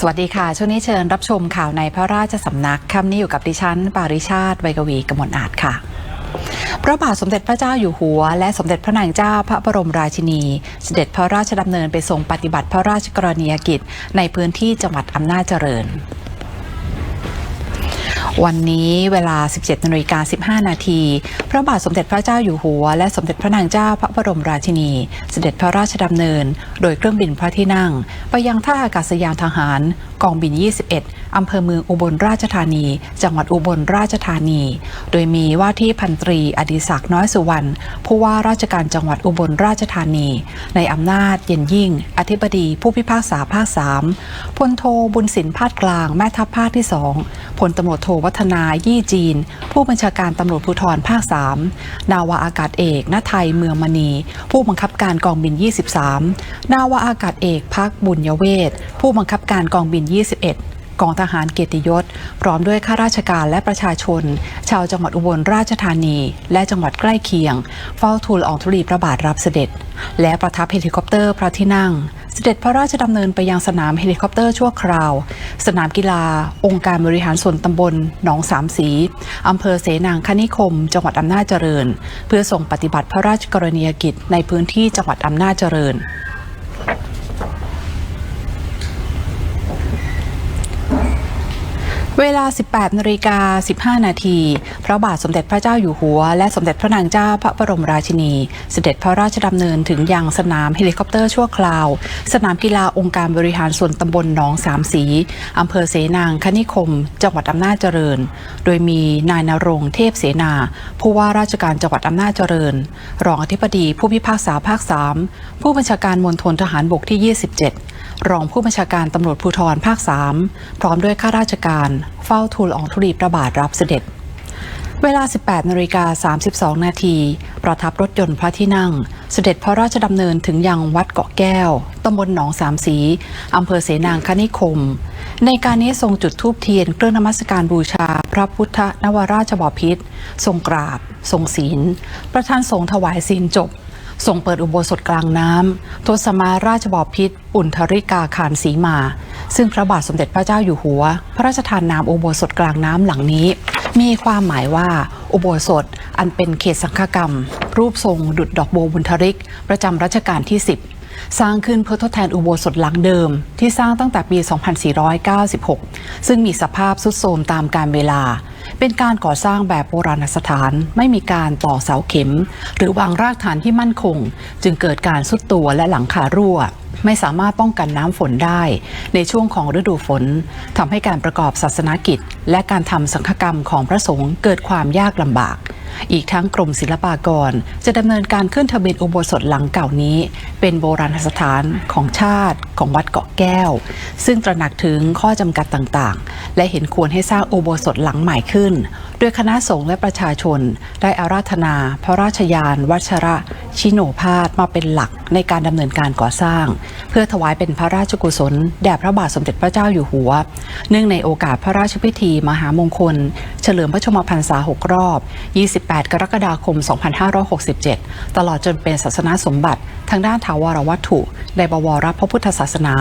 สวัสดีค่ะ ช่วงนี้เชิญรับชมข่าวในพระราชสำนักคำนี้อยู่กับดิฉัน ปาริชาติไวยกวีกมลอาจค่ะพระบาทสมเด็จพระเจ้าอยู่หัว และสมเด็จพระนางเจ้าพระบรมราชินี เสด็จพระราชดำเนินไปทรงปฏิบัติพระราชกรณียกิจ ในพื้นที่จังหวัดอำนาจเจริญ วันนี้เวลา 17นาฬิกา15 นาที พระบาทสมเด็จพระเจ้าอยู่หัว และสมเด็จพระนางเจ้าพระบรมราชินี เสด็จพระราชดำเนิน โดยเครื่องบินพระที่นั่ง ไปยังท่าอากาศยานทหาร กองบิน 21 อำเภอเมืองอุบลราชธานี จังหวัดอุบลราชธานี โดยมีว่าที่พันตรีอดิศักดิ์น้อยสุวรรณผู้ว่าราชการจังหวัดอุบลราชธานี ในอำนาจเย็นยิ่ง อธิบดีผู้พิพากษาภาค3พลโทบุญสินภาคกลางแม่ทัพภาคที่2 พลตำรวจโทวัฒนายี่จีน ผู้บัญชาการตำรวจภูธรภาค 3 นาวาอากาศเอกณไทยเมืองมณี ผู้บังคับการกองบิน 23 นาวาอากาศเอกพักบุญยเวศผู้บังคับการกองบิน 21 กองทหารเกียรติยศ พร้อมด้วยข้าราชการและประชาชน ชาวจังหวัดอุบลราชธานี และจังหวัดใกล้เคียง เฝ้าทูลอองธุลีพระบาทรับเสด็จ และประทับเฮลิคอปเตอร์พระที่นั่ง เสด็จพระราชดำเนินไปยังสนามเฮลิคอปเตอร์ชั่วคราว สนามกีฬา องค์การบริหารส่วนตำบลหนองสามสีอำเภอเสนางคณิคม จังหวัดอำนาจเจริญ เพื่อส่งปฏิบัติพระราชกรณียกิจในพื้นที่จังหวัดอำนาจเจริญ เวลา 18นาฬิกา15 นาทีพระบาทสมเด็จพระเจ้าอยู่หัว และสมเด็จพระนางเจ้าพระบรมราชินี เสด็จพระราชดำเนินถึงยังสนามเฮลิคอปเตอร์ชั่วคราว สนามกีฬาองค์การบริหารส่วนตำบลหนองสามสีอำเภอเสนางคณิคม จังหวัดอำนาจเจริญ โดยมีนายนรงเทพเสนา ผู้ว่าราชการจังหวัดอำนาจเจริญ รองอธิบดีผู้พิพากษาภาค 3 ผู้บัญชาการมณฑลทหารบกที่ 27 รองผู้บัญชาการตำรวจภูธรภาค 3 พร้อมด้วยข้าราชการ เฝ้าทูลอองธุลีพระบาทรับเสด็จ เวลา 18นาฬิกา32 นาที ประทับรถยนต์พระที่นั่ง เสด็จพระราชดำเนินถึงยังวัดเกาะแก้ว ตำบลหนองสามสีอำเภอเสนางคณิคม ในการนี้ทรงจุดธูปเทียนเครื่องนมัสการบูชา พระพุทธนวราชบพิตรทรงกราบ ทรงศีล ประธานสงฆ์ถวายศีลจบ ทรงเปิดอุโบสถกลางน้ำทศมาราชบพิตรอุณทริกาคารสีมา ซึ่งพระบาทสมเด็จพระเจ้าอยู่หัว พระราชทานนามอุโบสถกลางน้ำหลังนี้ มีความหมายว่าอุโบสถอันเป็นเขตสังฆกรรม รูปทรงดุดดอกโบวบุญทริก ประจำรัชกาลที่ 10สร้างขึ้นเพื่อทดแทนอุโบสถหลังเดิม ที่สร้างตั้งแต่ปี 2496 ซึ่งมีสภาพสุดโทรมตามกาลเวลา เป็นการก่อสร้างแบบโบราณสถานไม่มีการต่อเสาเข็ม หรือวางรากฐานที่มั่นคง จึงเกิดการสุดตัวและหลังคารั่ว ไม่สามารถป้องกันน้ำฝนได้ ในช่วงของฤดูฝนทำให้การประกอบศาสนากิจ และการทำสังฆกรรมของพระสงฆ์เกิดความยากลำบาก อีกทั้งกรมศิลปากร จะดำเนินการขึ้นทะเบียนอุโบสถหลังเก่านี้ เป็นโบราณสถานของชาติ ของวัดเกาะแก้ว ซึ่งตระหนักถึงข้อจำกัดต่างๆ และเห็นควรให้สร้างอุโบสถหลังใหม่ขึ้น โดยคณะสงฆ์และประชาชน ได้อาราธนา พระราชยานวัชระ ชิโนภาสมาเป็นหลักในการดำเนินการก่อสร้างเพื่อถวายเป็นพระราชกุศล แด่พระบาทสมเด็จพระเจ้าอยู่หัว เนื่องในโอกาสพระราชพิธีมหามงคล ฉลิมพระชมพรรษา 6 รอบ 28 กรกฎาคม 2567 ตลอดจนเป็นศาสนาสมบัติทางด้านถาวรวัตถุ ในบวรพระพุทธศาสนา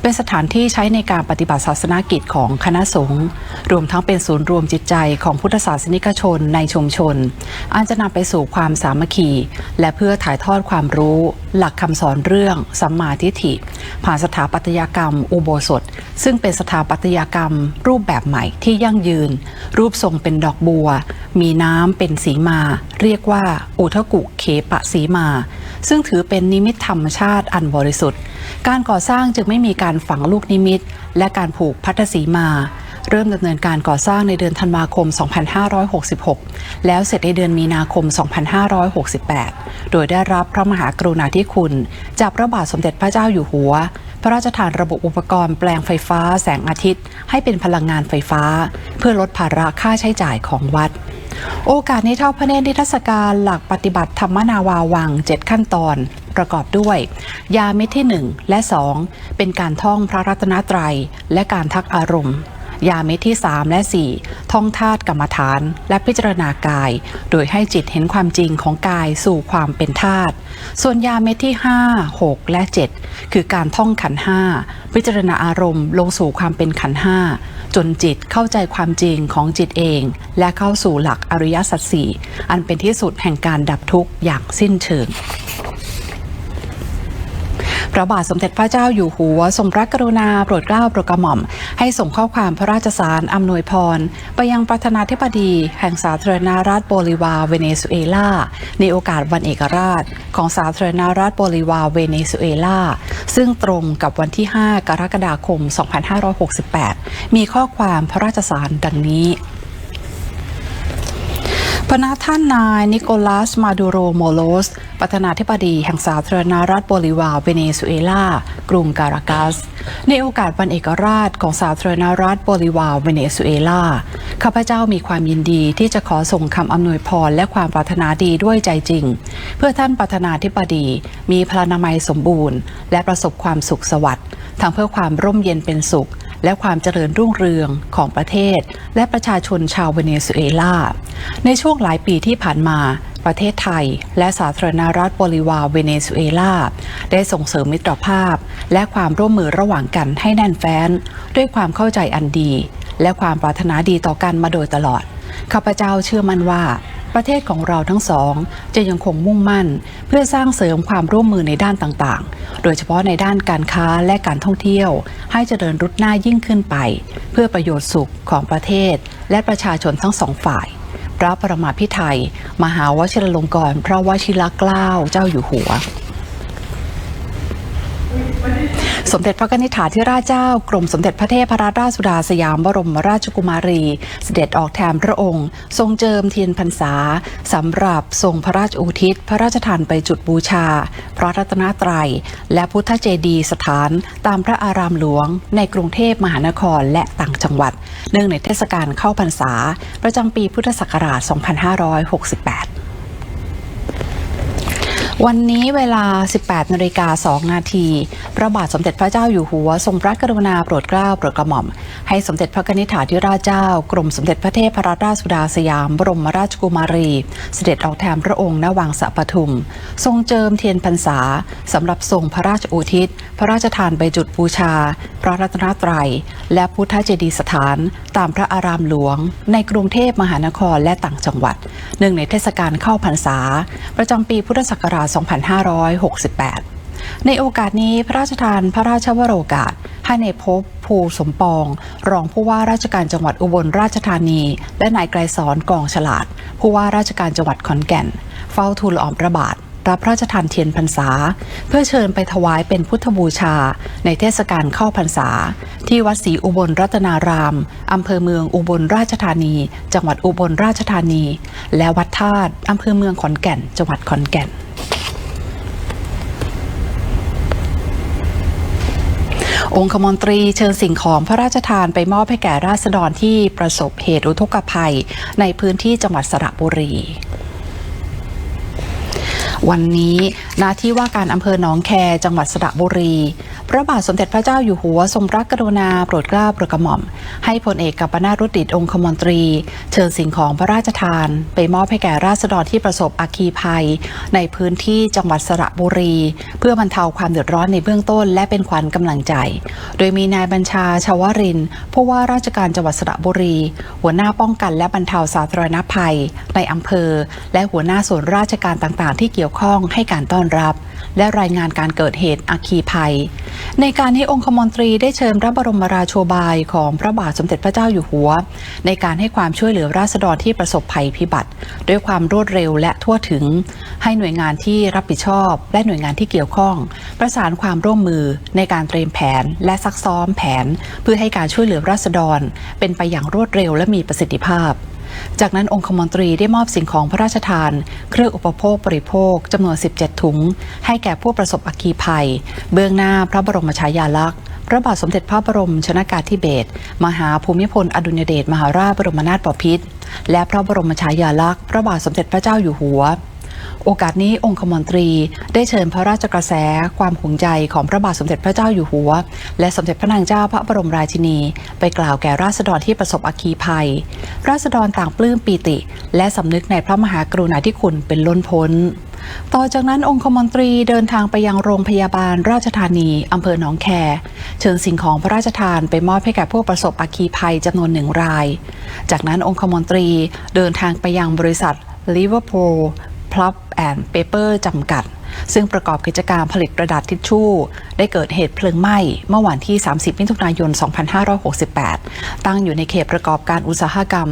เป็นสถานที่ใช้ในการปฏิบัติศาสนากิจของคณะสงฆ์รวมทั้งเป็นศูนย์รวมจิตใจของพุทธศาสนิกชนในชุมชนอันจะนำไปสู่ความสามัคคี และเพื่อถ่ายทอดความรู้ หลักคำสอนเรื่องสัมมาทิฏฐิ ผ่านสถาปัตยกรรม อุโบสถ ซึ่งเป็นสถาปัตยกรรม รูปแบบใหม่ที่ยั่งยืน รูปทรงเป็นดอกบัว มีน้ำเป็นสีมา เรียกว่าอุทกุเขปะสีมา ซึ่งถือเป็นนิมิตธรรมชาติอันบริสุทธิ์ การก่อสร้างจึงไม่มีการฝังลูกนิมิต และการผูกพัทสีมา เริ่มดำเนินการก่อสร้างในเดือนธันวาคม 2566 แล้วเสร็จในเดือนมีนาคม 2568 โดยได้รับพระมหากรุณาธิคุณ จากพระบาทสมเด็จพระเจ้าอยู่หัว พระราชทานระบบอุปกรณ์แปลงไฟฟ้าแสงอาทิตย์ ให้เป็นพลังงานไฟฟ้า เพื่อลดภาระค่าใช้จ่ายของวัด โอกาสในเท่าพระเนตรนิทรรศการหลักปฏิบัติธรรมนาวาวัง 7 ขั้นตอน ประกอบด้วย ยาเม็ดที่ 1 และ 2 เป็นการท่องพระรัตนตรัย และการทักอารมณ์ ยาเม็ดที่ 3 และ 4 ท่องธาตุกรรมฐาน และพิจารณากาย โดยให้จิตเห็นความจริงของกายสู่ความเป็นธาตุส่วนยาเม็ดที่ 5 6 และ 7 คือการท่องขันห้าพิจารณาอารมณ์ลงสู่ความเป็นขันห้าจนจิตเข้าใจความจริงของจิตเอง และเข้าสู่หลักอริยสัจสี่อันเป็นที่สุดแห่งการดับทุกข์อย่างสิ้นเชิง พระบาทสมเด็จพระเจ้าอยู่หัวทรงพระกรุณาโปรดเกล้าโปรดกระหม่อม ให้ส่งข้อความพระราชสารอำนวยพร ไปยังประธานาธิบดี แห่งสาธารณรัฐโบลิวาเวเนซุเอลา ในโอกาสวันเอกราช ของสาธารณรัฐโบลิวาเวเนซุเอลา ซึ่งตรงกับวันที่ 5 กรกฎาคม 2568 มีข้อความพระราชสารดังนี้ พระนาท่านนายนิโคลัสมาดูโรโมโลส ประธานาธิบดีแห่งสาธารณรัฐโบลิวาเวเนซุเอลา กรุงการากัส ในโอกาสวันเอกราชของสาธารณรัฐโบลิวาเวเนซุเอลา ข้าพเจ้ามีความยินดีที่จะขอส่งคำอำนวยพรและความปรารถนาดีด้วยใจจริง เพื่อท่านประธานาธิบดี มีพลานามัยสมบูรณ์ และประสบความสุขสวัสดิ์ทั้งเพื่อความร่มเย็นเป็นสุข และความเจริญรุ่งเรืองของประเทศ และประชาชนชาวเวเนซุเอลา ในช่วงหลายปีที่ผ่านมาประเทศไทย และสาธารณรัฐโบลิวาเวเนซุเอลา ได้ส่งเสริมมิตรภาพ และความร่วมมือระหว่างกันให้แน่นแฟ้น ด้วยความเข้าใจอันดี และความปรารถนาดีต่อกันมาโดยตลอด ข้าพเจ้าเชื่อมั่นว่า ประเทศของเราทั้งสอง จะยังคงมุ่งมั่น เพื่อสร้างเสริมความร่วมมือในด้านต่างๆ โดยเฉพาะในด้านการค้าและการท่องเที่ยว ให้เจริญรุดหน้ายิ่งขึ้นไป เพื่อประโยชน์สุขของประเทศ และประชาชนทั้งสองฝ่ายพระประมาพิไทยมหาวชิรลงกรณ์พระวชิรเกล้าเจ้าอยู่หัว สมเด็จพระนิธิถาธิราชเจ้ากรมสมเด็จพระเทพรัตนราชสุดาสยามบรมราชกุมารี เสด็จออกแทนพระองค์ ทรงเจิมเทียนพรรษาสำหรับทรงพระราชอุทิศ พระราชทานไปจุดบูชา พระรัตนตรัย และพุทธเจดีย์สถานตามพระอารามหลวง ในกรุงเทพมหานครและต่างจังหวัด เนื่องในเทศกาลเข้าพรรษา ประจำปีพุทธศักราช 2568 วันนี้เวลา 18นาฬิกา2นาทีพระบาทสมเด็จพระเจ้าอยู่หัว ทรงพระกรุณาโปรดเกล้าโปรดกระหม่อม ให้สมเด็จพระนิธิถาธิราชเจ้า กรมสมเด็จพระเทพรัตนราชสุดาสยาม บรมราชกุมารี เสด็จออกแทนพระองค์ณวังสะปทุม ทรงเจิมเทียนพรรษาสำหรับทรงพระราชอุทิศ พระราชทานไปจุดบูชา พระรัตนตรัย และพุทธเจดีย์สถาน ตามพระอารามหลวง ในกรุงเทพมหานครและต่างจังหวัดเนื่องในเทศกาลเข้าพรรษา ประจำปีพุทธศักราช2568 ในโอกาสนี้พระราชทานพระราชวโรกาสให้ในายภพภูสมปอง รองผู้ว่าราชการจังหวัดอุบลราชธานี และนายไกรสอนกองฉลาด ผู้ว่าราชการจังหวัดขอนแก่น เฝ้าทูลละอองพระบาทรับพระราชทานเทียนพรรษา เพื่อเชิญไปถวายเป็นพุทธบูชา ในเทศกาลเข้าพรรษา ที่วัดศรีอุบลรัตนาราม อำเภอเมืองอุบลราชธานี จังหวัดอุบลราชธานี และวัดธาตุอำเภอเมืองขอนแก่น จังหวัดขอนแก่น องคมนตรีเชิญสิ่งของพระราชทานไปมอบให้แก่ราษฎรที่ประสบเหตุอุทกภัย ในพื้นที่จังหวัดสระบุรีวันนี้หน้าที่ว่าการอำเภอหนองแคจังหวัดสระบุรี พระบาทสมเด็จพระเจ้าอยู่หัวทรงระกกรุณาโปรดเกล้าโปรดกระหม่อม ให้พลเอกกัปนารุตดิตองคมนตรี เชิญสิ่งของพระราชทาน ไปมอบให้แก่ราษฎรที่ประสบอัคคีภัย ในพื้นที่จังหวัดสระบุรี เพื่อบรรเทาความเดือดร้อนในเบื้องต้น และเป็นขวัญกำลังใจ โดยมีนายบัญชาชาวรินผู้ว่าราชการจังหวัดสระบุรี หัวหน้าป้องกันและบรรเทาสาธารณภัย ในอำเภอ และหัวหน้าส่วนราชการต่างๆ ที่เกี่ยวข้องให้การต้อนรับ และรายงานการเกิดเหตุอัคคีภัย ในการนี้องคมนตรีได้เชิญพระบรมราโชบายของพระบาทสมเด็จพระเจ้าอยู่หัว ในการให้ความช่วยเหลือราษฎรที่ประสบภัยพิบัติ ด้วยความรวดเร็วและทั่วถึง ให้หน่วยงานที่รับผิดชอบ และหน่วยงานที่เกี่ยวข้อง ประสานความร่วมมือในการเตรียมแผนและซักซ้อมแผน เพื่อให้การช่วยเหลือราษฎร เป็นไปอย่างรวดเร็วและมีประสิทธิภาพ จากนั้นองคมนตรีได้มอบสิ่งของพระราชทาน เครื่องอุปโภคบริโภคจำนวน 17 ถุง ให้แก่ผู้ประสบอัคคีภัย เบื้องหน้าพระบรมฉายาลักษณ์พระบาทสมเด็จพระบรมชนากาธิเบศรมหาภูมิพลอดุลยเดชมหาราชบรมนาถบพิตรและพระบรมฉายาลักษณ์พระบาทสมเด็จพระเจ้าอยู่หัว โอกาสนี้องคมนตรีได้เชิญพระราชกระแสความห่วงใยของพระบาทสมเด็จพระเจ้าอยู่หัว และสมเด็จพระนางเจ้าพระบรมราชินี ไปกล่าวแก่ราษฎรที่ประสบอัคคีภัย ราษฎรต่างปลื้มปีติ และสำนึกในพระมหากรุณาธิคุณเป็นล้นพ้น ต่อจากนั้นองคมนตรีเดินทางไปยังโรงพยาบาลราชธานีอำเภอหนองแค เชิญสิ่งของพระราชทานไปมอบให้แก่ผู้ประสบอัคคีภัยจำนวนหนึ่งราย จากนั้นองคมนตรีเดินทางไปยังบริษัทลิเวอร์พูล Liverpool Pulp and Paper จำกัด ซึ่งประกอบกิจการผลิตกระดาษทิชชู่ ได้เกิดเหตุเพลิงไหม้เมื่อวันที่ 30 มิถุนายน 2568 ตั้งอยู่ในเขตประกอบการอุตสาหกรรม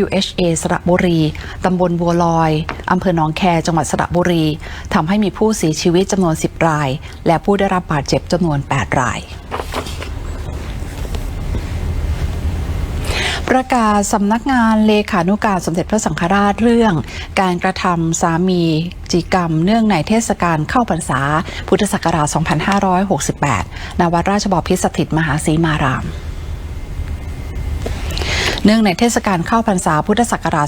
WHA สระบุรี ตำบลบัวลอยอำเภอหนองแค จังหวัดสระบุรี ทำให้มีผู้เสียชีวิตจำนวน 10 ราย และผู้ได้รับบาดเจ็บจำนวน 8 ราย ประกาศสำนักงานเลขานุการสมเด็จพระสังฆราชเรื่อง การกระทำสามีจิกรรม เนื่องในเทศกาลเข้าพรรษา พุทธศักราช 2568ณวัดราชบพิสถิตมหาสีมาราม เนื่องในเทศกาลเข้าพรรษาพุทธศักราช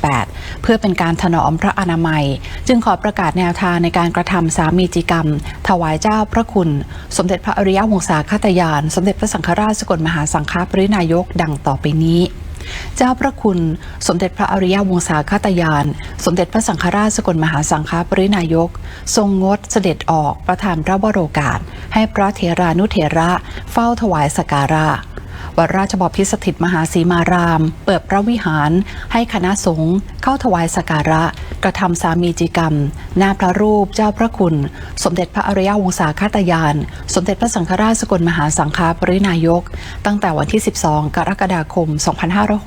2568 เพื่อเป็นการถนอมพระอนามัย จึงขอประกาศแนวทางในการกระทำสามีจิกรรม ถวายเจ้าพระคุณ สมเด็จพระอริยวงศาคตยาน สมเด็จพระสังฆราชสกลมหาสังฆปรินายกดังต่อไปนี้เจ้าพระคุณสมเด็จพระอริยวงศาคตยาน สมเด็จพระสังฆราชสกลมหาสังฆปรินายก ทรงงดเสด็จออกประทานพระวโรกาส ให้พระเถรานุเถระเฝ้าถวายสการะ วัดราชบพิตรสถิตมหาสีมาราม เปิดพระวิหาร ให้คณะสงฆ์เข้าถวายสักการะ กระทำสามีจิกรรม หน้าพระรูปเจ้าพระคุณ สมเด็จพระอริยวงศาคตยาน สมเด็จพระสังฆราชสกลมหาสังฆปรินายก ตั้งแต่วันที่ 12 กรกฎาคม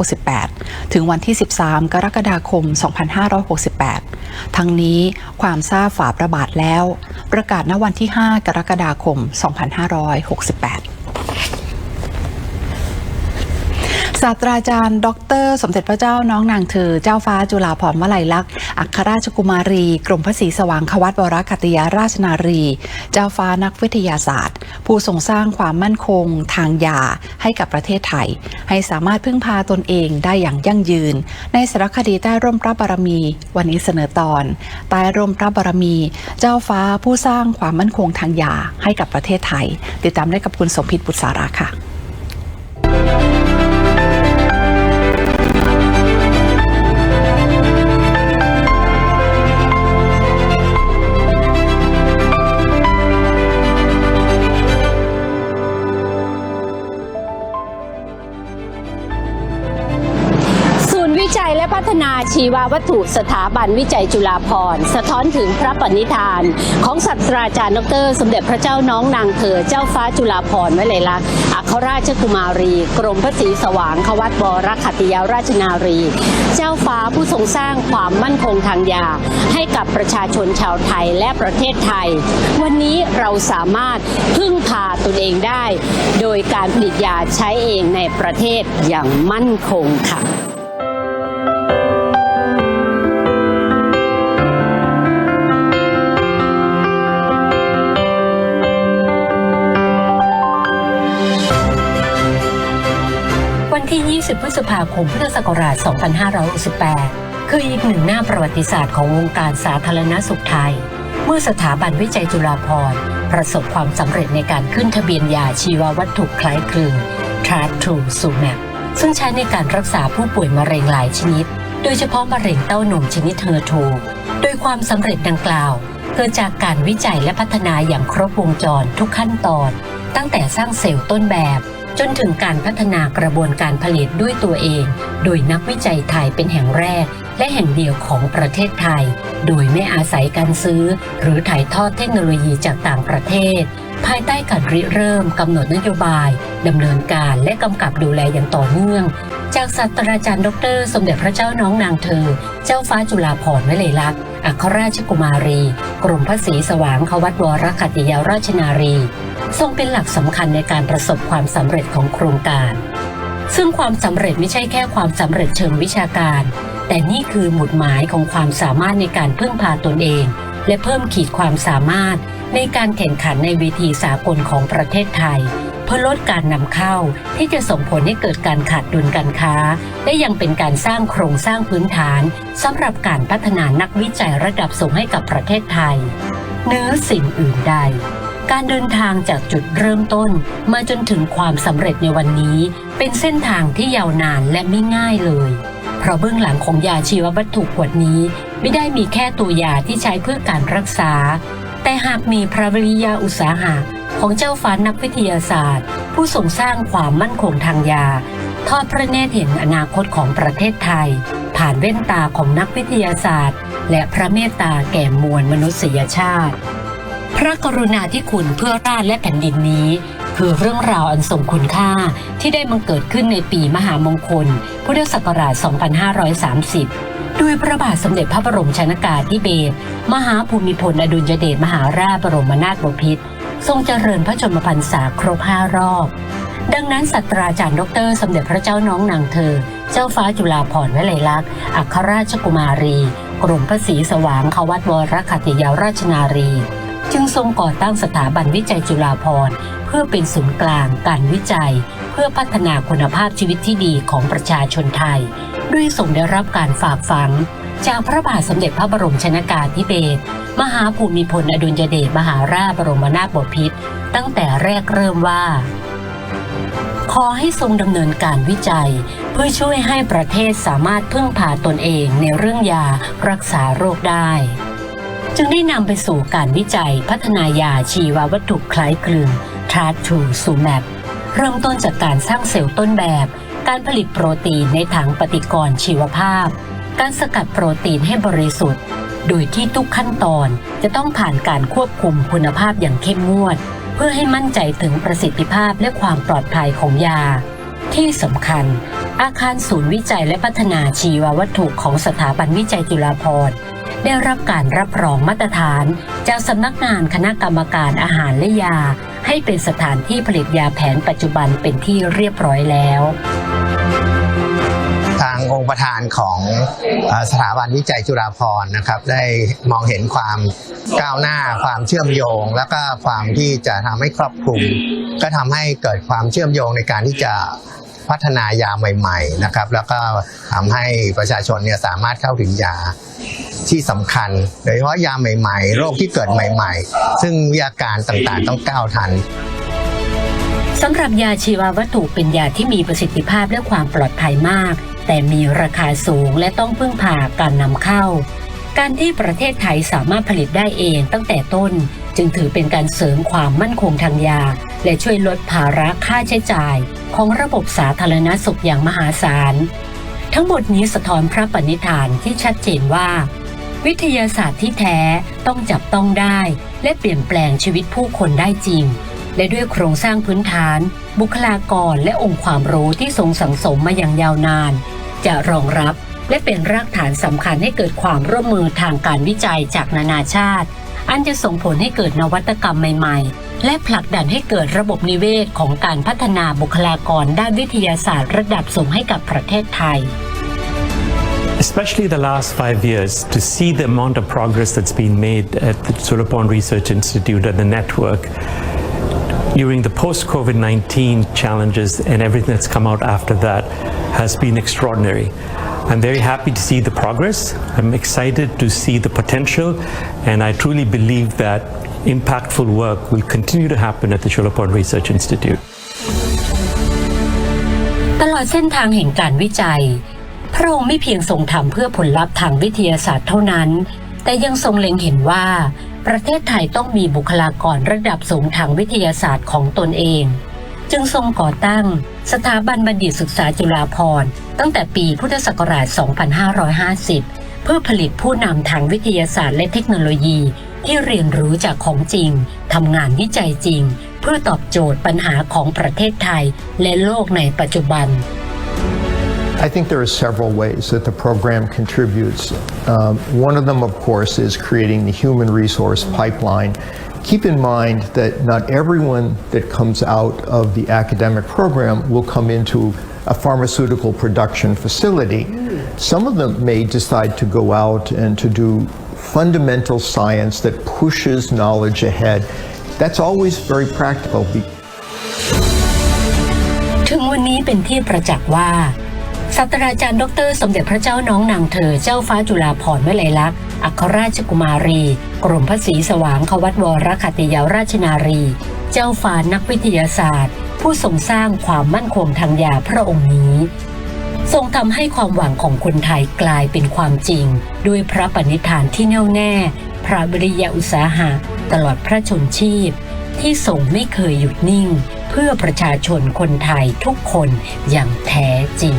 2568 ถึงวันที่ 13 กรกฎาคม 2568 ทั้งนี้ความทราบฝาประบาทแล้ว ประกาศณวันที่ 5 กรกฎาคม 2568 ศาสตราจารย์ ดร สมเด็จพระเจ้าน้องนางเธอ เจ้าฟ้าจุฬาภรณ์วลัยลักษณ์อัครราชกุมารี กรมพระศรีสว่างควัตวรคัตยาราชนารี เจ้าฟ้านักวิทยาศาสตร์ ผู้ทรงสร้างความมั่นคง ทางยาให้กับประเทศไทย ให้สามารถพึ่งพาตนเองได้อย่างยั่งยืน ในสารคดีใต้ร่มพระบารมี วันนี้เสนอตอนใต้ร่มพระบารมี เจ้าฟ้าผู้สร้างความมั่นคงทางยาให้กับประเทศไทย ติดตามได้กับคุณสมพิษบุตรสารค่ะ ชีววัตถุสถาบันวิจัยจุฬาภรณ์สะท้อนถึงพระปณิธาน ของศาสตราจารย์ดร สมเด็จพระเจ้าน้องนางเธอเจ้าฟ้าจุฬาภรณ์วลัยลักษณ์อัครราชกุมารี กรมพระศรีสว่างควัตบรคัตยาราชนารี เจ้าฟ้าผู้ทรงสร้างความมั่นคงทางยา ให้กับประชาชนชาวไทยและประเทศไทย วันนี้เราสามารถพึ่งพาตนเองได้ โดยการผลิตยาใช้เองในประเทศอย่างมั่นคงค่ะ ที่ 20 พฤษภาคม พุทธศักราช 2568 คืออีกหนึ่งหน้าประวัติศาสตร์ของวงการสาธารณสุขไทย เมื่อสถาบันวิจัยจุฬาภรณ์ประสบความสำเร็จในการขึ้นทะเบียนยาชีววัตถุคล้ายคลึง t r a t r u s u m a p ซึ่งใช้ในการรักษาผู้ป่วยมะเร็งหลายชนิด โดยเฉพาะมะเร็งเต้านมชนิดเฮอร์ทูโดยความสำเร็จดังกล่าว เกิดจากการวิจัยและพัฒนาอย่างครบวงจรทุกขั้นตอน ตั้งแต่สร้างเซลล์ต้นแบบ จนถึงการพัฒนากระบวนการผลิตด้วยตัวเอง โดยนักวิจัยไทยเป็นแห่งแรก และแห่งเดียวของประเทศไทย โดยไม่อาศัยการซื้อ หรือถ่ายทอดเทคโนโลยีจากต่างประเทศ ภายใต้การริเริ่มกำหนดนโยบายดำเนินการและกำกับดูแลอย่างต่อเนื่อง จากศาสตราจารย์ดร สมเด็จพระเจ้าน้องนางเธอ เจ้าฟ้าจุฬาภรณ์วลัยลักษณ์อัครราชกุมารี กรมพระศรีสว่างควัตวรคัตยาราชนารี ทรงเป็นหลักสำคัญในการประสบความสำเร็จของโครงการ ซึ่งความสำเร็จไม่ใช่แค่ความสำเร็จเชิงวิชาการ แต่นี่คือหมุดหมายของความสามารถในการพึ่งพาตนเอง และเพิ่มขีดความสามารถในการแข่งขันในเวทีสากลของประเทศไทย เพื่อลดการนำเข้าที่จะส่งผลให้เกิดการขาดดุลการค้า และยังเป็นการสร้างโครงสร้างพื้นฐานสำหรับการพัฒนานักวิจัยระดับสูงให้กับประเทศไทย เนื้อสิ่งอื่นใด การเดินทางจากจุดเริ่มต้น มาจนถึงความสำเร็จในวันนี้ เป็นเส้นทางที่ยาวนานและไม่ง่ายเลย เพราะเบื้องหลังของยาชีววัตถุขวดนี้ ไม่ได้มีแค่ตัวยาที่ใช้เพื่อการรักษา แต่หากมีพระวริยาอุตสาหะของเจ้าฟ้านักวิทยาศาสตร์ ผู้ทรงสร้างความมั่นคงทางยา ทอดพระเนตรเห็นอนาคตของประเทศไทย ผ่านแว่นตาของนักวิทยาศาสตร์ และพระเมตตาแก่มวลมนุษยชาติ พระกรุณาธิคุณเพื่อราชและแผ่นดินนี้ คือเรื่องราวอันทรงคุณค่าที่ได้บังเกิดขึ้นในปีมหามงคล พุทธศักราช 2530ด้วยพระบาทสมเด็จพระบรมชนากาธิเบศรมหาภูมิพลอดุลยเดชมหาราชบรมนาถบพิตรทรงเจริญพระชนมพรรษาครบห้ารอบ ดังนั้นศาสตราจารย์ดอกเตอรสมเด็จพระเจ้าน้องนางเธอ เจ้าฟ้าจุฬาภรณ์วลัยลักษณ์อัครราชกุมารี กรมพระศรีสว่างควัตวรคัตยาราชนารี จึงทรงก่อตั้งสถาบันวิจัยจุฬาภรณ์ เพื่อเป็นศูนย์กลางการวิจัย เพื่อพัฒนาคุณภาพชีวิตที่ดีของประชาชนไทย ด้วยทรงได้รับการฝากฝัง จากพระบาทสมเด็จพระบรมชนากาธิเบศรมหาภูมิพลอดุลยเดชมหาราชบรมนาถบพิตรตั้งแต่แรกเริ่มว่า ขอให้ทรงดำเนินการวิจัย เพื่อช่วยให้ประเทศสามารถพึ่งพาตนเองในเรื่องยารักษาโรคได้ จึงได้นำไปสู่การวิจัยพัฒนายาชีววัตถุคล้ายคลึงทราทูซูแมปเริ่มต้นจากการสร้างเซลล์ต้นแบบ การผลิตโปรตีนในถังปฏิกรณ์ชีวภาพ การสกัดโปรตีนให้บริสุทธิ์ โดยที่ทุกขั้นตอนจะต้องผ่านการควบคุมคุณภาพอย่างเข้มงวด เพื่อให้มั่นใจถึงประสิทธิภาพและความปลอดภัยของยา ที่สำคัญ อาคารศูนย์วิจัยและพัฒนาชีววัตถุของสถาบันวิจัยจุฬาภรณ์ ได้รับการรับรองมาตรฐาน จากสำนักงานคณะกรรมการอาหารและยา ให้เป็นสถานที่ผลิตยาแผนปัจจุบันเป็นที่เรียบร้อยแล้ว ทางองค์ประธานของสถาบันวิจัยจุฬาภรณ์นะครับ ได้มองเห็นความก้าวหน้าความเชื่อมโยง แล้วก็ความที่จะทำให้ครอบคลุม ก็ทำให้เกิดความเชื่อมโยงในการที่จะ พัฒนายาใหม่ๆนะครับแล้วก็ทำให้ประชาชนเนี่ยสามารถเข้าถึงยาที่สำคัญ โดยเฉพาะยาใหม่ๆ โรคที่เกิดใหม่ๆ ซึ่งวิทยาการต่างๆต้องก้าวทันสำหรับยาชีววัตถุเป็นยาที่มีประสิทธิภาพและความปลอดภัยมาก แต่มีราคาสูงและต้องพึ่งพาการนำเข้า การที่ประเทศไทยสามารถผลิตได้เองตั้งแต่ต้น จึงถือเป็นการเสริมความมั่นคงทางยา และช่วยลดภาระค่าใช้จ่าย ของระบบสาธารณสุขอย่างมหาศาล ทั้งหมดนี้สะท้อนพระปณิธานที่ชัดเจนว่า วิทยาศาสตร์ที่แท้ต้องจับต้องได้ และเปลี่ยนแปลงชีวิตผู้คนได้จริง และด้วยโครงสร้างพื้นฐาน บุคลากรและองค์ความรู้ที่ทรงสังสมมาอย่างยาวนาน จะรองรับ และเป็นรากฐานสำคัญให้เกิดความร่วมมือทางการวิจัยจากนานาชาติ อันจะส่งผลให้เกิดนวัตกรรมใหม่ๆ และผลักดันให้เกิดระบบนิเวศของการพัฒนาบุคลากรด้านวิทยาศาสตร์ระดับสูงให้กับประเทศไทย especially the last five years, to see the amount of progress that's been made at the Sulapon Research Institute and the network during the post COVID 19 challenges and everything that's come out after that has been extraordinary. I'm very happy to see the progress. I'm excited to see the potential, and I truly believe that impactful work will continue to happen at the Sulapon Research Institute. ตลอดเส้นทางแห่งการวิจัย พระองค์ไม่เพียงทรงทำเพื่อผลลัพธ์ทางวิทยาศาสตร์เท่านั้น แต่ยังทรงเล็งเห็นว่า ประเทศไทยต้องมีบุคลากรระดับสูงทางวิทยาศาสตร์ของตนเอง จึงทรงก่อตั้งสถาบันบัณฑิตศึกษาจุฬาภรณ์ตั้งแต่ปีพุทธศักราช 2550 เพื่อผลิตผู้นำทางวิทยาศาสตร์และเทคโนโลยี ที่เรียนรู้จากของจริง ทำงานวิจัยจริง เพื่อตอบโจทย์ปัญหาของประเทศไทย และโลกในปัจจุบัน I think there are several ways that the program contributes. Um, one of them, of course, is creating the human resource pipeline. Keep in mind that not everyone that comes out of the academic program will come into a pharmaceutical production facility. Some of them may decide to go out and to do fundamental science that pushes knowledge ahead. That's always very practical. be- นี้เป็นที่ประจักษ์ว่า ศาสตราจารย์ดร สมเด็จพระเจ้าน้องนางเธอ เจ้าฟ้าจุฬาภรณ์วลัยลักษณ์ อัครราชกุมารี กรมพระศรีสว่างควัตวรคติยาราชนารี เจ้าฟ้านักวิทยาศาสตร์ ผู้ทรงสร้างความมั่นคงทางยาพระองค์นี้ ทรงทำให้ความหวังของคนไทยกลายเป็นความจริง ด้วยพระปณิธานที่แน่วแน่ พระวิริยะอุตสาหะ ตลอดพระชนชีพ ที่ทรงไม่เคยหยุดนิ่ง เพื่อประชาชนคนไทยทุกคนอย่างแท้จริง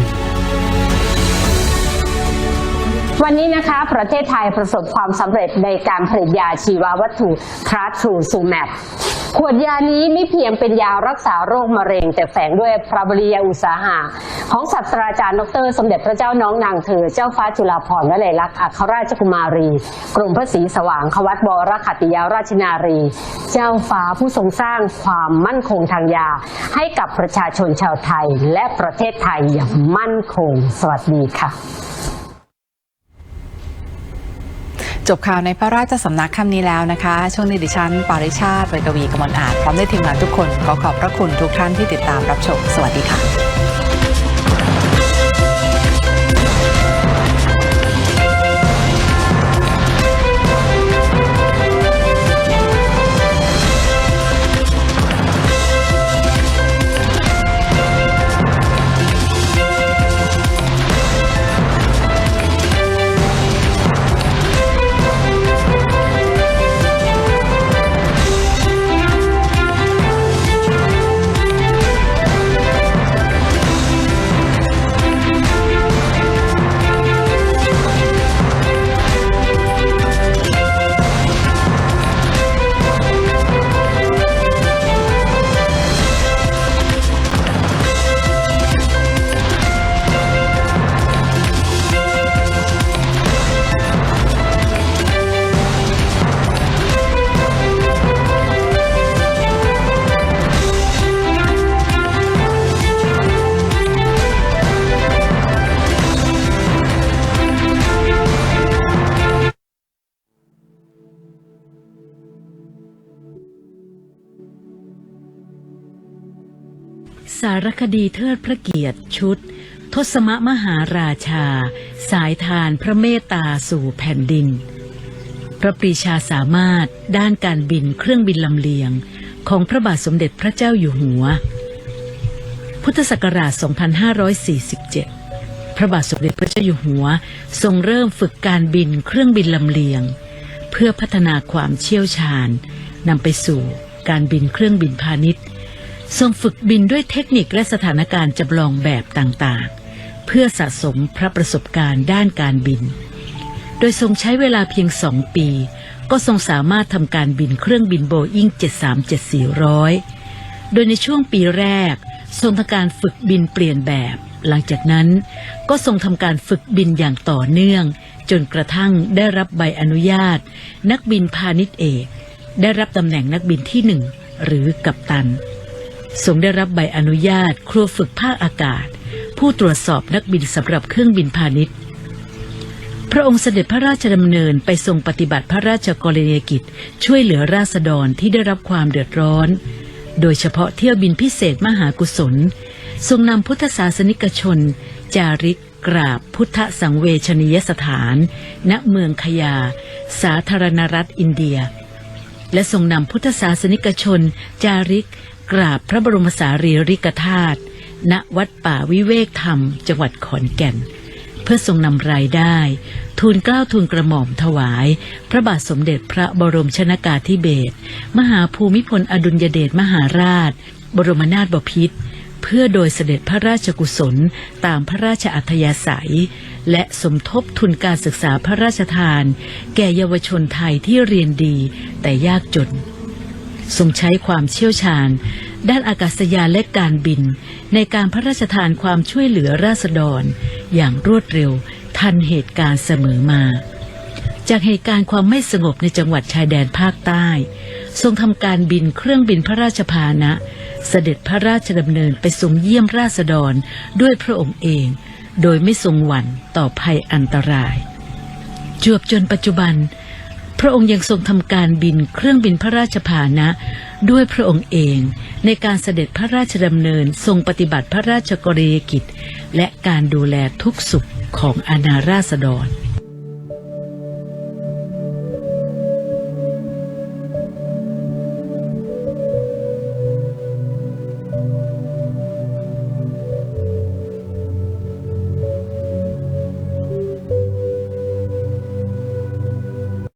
วันนี้นะคะประเทศไทยประสบความสำเร็จในการผลิตยาชีววัตถุทรัทรูซูแมปขวดยานี้ไม่เพียงเป็นยารักษาโรคมะเร็ง แต่แฝงด้วยพระบริยาอุตสาหะของศาสตราจารย์ดร สมเด็จพระเจ้าน้องนางเธอ เจ้าฟ้าจุฬาภรณ์วลัยลักษณ์อัครราชกุมารี กรมพระศรีสว่างควัตบรคติยาราชนารี เจ้าฟ้าผู้ทรงสร้างความมั่นคงทางยา ให้กับประชาชนชาวไทยและประเทศไทยอย่างมั่นคง สวัสดีค่ะ จบข่าวในพระราชสำนักคำนี้แล้วนะคะ ช่วงนี้ดิฉัน ปาริชาติไวกวีกมลอาจพร้อมด้วยทีมงานทุกคน ขอขอบพระคุณทุกท่านที่ติดตามรับชม สวัสดีค่ะารคดีเทิดพระเกียรติชุด ทศมมหาราชา สายทานพระเมตตาสู่แผ่นดิน พระปรีชาสามารถด้านการบินเครื่องบินลำเลียง ของพระบาทสมเด็จพระเจ้าอยู่หัว พุทธศักราช 2547 พระบาทสมเด็จพระเจ้าอยู่หัว ทรงเริ่มฝึกการบินเครื่องบินลำเลียง เพื่อพัฒนาความเชี่ยวชาญนำไปสู่การบินเครื่องบินพาณิชย์ ทรงฝึกบินด้วยเทคนิคและสถานการณ์จำลองแบบต่างๆ เพื่อสะสมพระประสบการณ์ด้านการบิน โดยทรงใช้เวลาเพียงสองปี ก็ทรงสามารถทำการบินเครื่องบินโบอิ้ง 737-400 โดยในช่วงปีแรก ทรงทำการฝึกบินเปลี่ยนแบบ หลังจากนั้นก็ทรงทำการฝึกบินอย่างต่อเนื่อง จนกระทั่งได้รับใบอนุญาต นักบินพาณิชย์เอก ได้รับตำแหน่งนักบินที่หนึ่งหรือกัปตัน ทรงได้รับใบอนุญาต ครัวฝึกภาคอากาศ ผู้ตรวจสอบนักบินสำหรับเครื่องบินพาณิชย์ พระองค์เสด็จพระราชดำเนินไปทรงปฏิบัติพระราชกรณียกิจ ช่วยเหลือราษฎรที่ได้รับความเดือดร้อน โดยเฉพาะเที่ยวบินพิเศษมหากุศล ทรงนำพุทธศาสนิกชน จาริกกราบพุทธสังเวชนียสถาน ณ เมืองขยา สาธารณรัฐอินเดีย และทรงนำพุทธศาสนิกชน จาริก กราบพระบรมสารีริกธาตุณวัดป่าวิเวกธรรม จังหวัดขอนแก่น เพื่อทรงนำรายได้ ทูลเกล้าทูลกระหม่อมถวาย พระบาทสมเด็จพระบรมชนากาธิเบศรมหาภูมิพลอดุลยเดชมหาราช บรมนาถบพิตรเพื่อโดยเสด็จพระราชกุศลตามพระราชอัธยาศัย และสมทบทุนการศึกษาพระราชทาน แก่เยาวชนไทยที่เรียนดีแต่ยากจน ทรงใช้ความเชี่ยวชาญ ด้านอากาศยานและการบิน ในการพระราชทานความช่วยเหลือราษฎร อย่างรวดเร็วทันเหตุการณ์เสมอมา จากเหตุการณ์ความไม่สงบในจังหวัดชายแดนภาคใต้ ทรงทำการบินเครื่องบินพระราชพานะ เสด็จพระราชดำเนินไปทรงเยี่ยมราษฎรด้วยพระองค์เอง โดยไม่ทรงหวั่นต่อภัยอันตราย จวบจนปัจจุบัน พระองค์ยังทรงทำการบินเครื่องบินพระราชพาหนะ ด้วยพระองค์เองในการเสด็จพระราชดำเนินทรงปฏิบัติพระราชกรณียกิจ และการดูแลทุกสุขของอาณาราษฎร